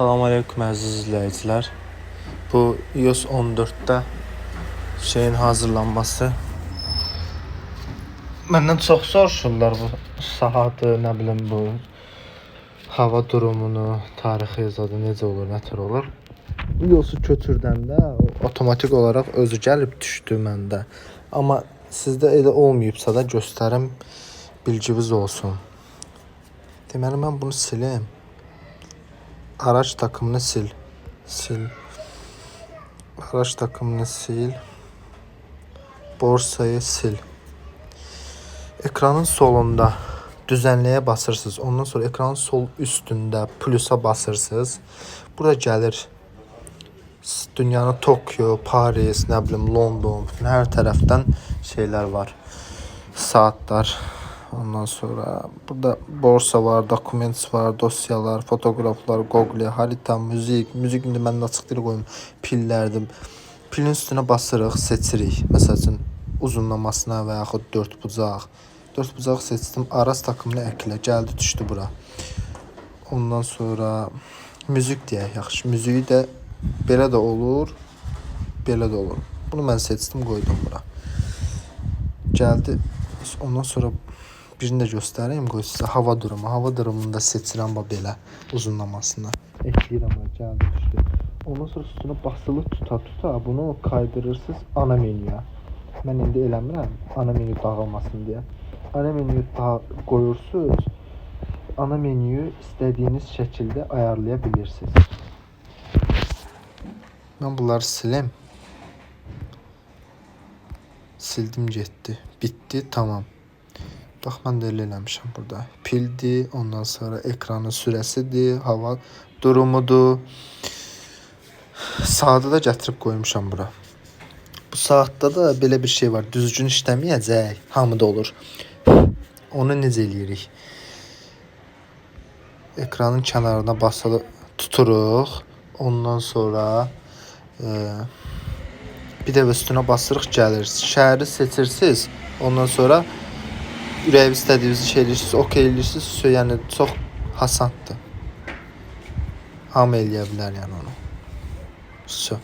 Salam aleyküm əziz izləyicilər. Bu iOS 14-də şeyin hazırlanması Məndən çox soruşurlar bu saatı, nə bilim bu hava durumunu, tarixi zadı necə olur, nətər olur. iOS-u köçürdəndə avtomatik olaraq özü gəlib düşdü məndə. Amma sizdə elə olmayıbsa da göstərim bilginiz olsun. Deməli mən bunu silim. Araç takımını sil. Sil. Araç takımını sil. Borsayı sil. Ekranın solunda düzenləyə basırsınız. Ondan sonra ekranın sol üstündə plusa basırsınız. Burada gəlir dünyanın Tokyo, Paris, nə bilim London, hər tərəfdən şeylər var. Saatlar. Ondan sonra burada borsa var, dokument var, dosyalar, fotoqraflar, Google, harita, müzik. Müzik indi mən açıq dil qoyum. Pillərdir. Pilin üstünə basırıq, seçirik. Məsəl uzunlamasına və yaxud 4 bucaq. 4 bucaq seçdim. Araz takımını əklə. Gəldi düşdü bura. Ondan sonra müzik deyək yaxşı. Müziyi də belə də olur, belə də olur. Bunu mən seçdim, qoydum bura. Gəldi. Ondan sonra birini də göstəreyim, qoy sizə hava durumu. Hava durumunu da seçirəm bax belə uzunlamasına. Ekləyirəm bura, gəldi düşdü. Ondan sonra üstünə basılı tuta-tuta bunu kaydırırsınız ana menüyə. Mən indi eləmirəm, ana menü dağılmasın deyə. Ana menüyü da qoyursunuz. Ana menüyü istədiyiniz şəkildə ayarlaya bilirsiniz. Mən bunları silim. Sildim getdi. Bitdi, tamam. Bax mən də elə eləmişəm burada. Pildir, ondan sonra ekranın sürəsidir, hava durumudur. Saatı da gətirib qoymuşam bura. Bu saatda da belə bir şey var. Düzgün işləməyəcək. Hamıda olur. Onu necə eləyirik? Ekranın kənarına basılı tuturuq. Ondan sonra e, bir də üstünə basırıq gəlir. Şəhəri seçirsiniz. Ondan sonra ürəyi istədiyiniz şey eləyirsiniz, okey eləyirsiniz. Yəni çox hasanddır. Hamı eləyə bilər yəni onu. Sö.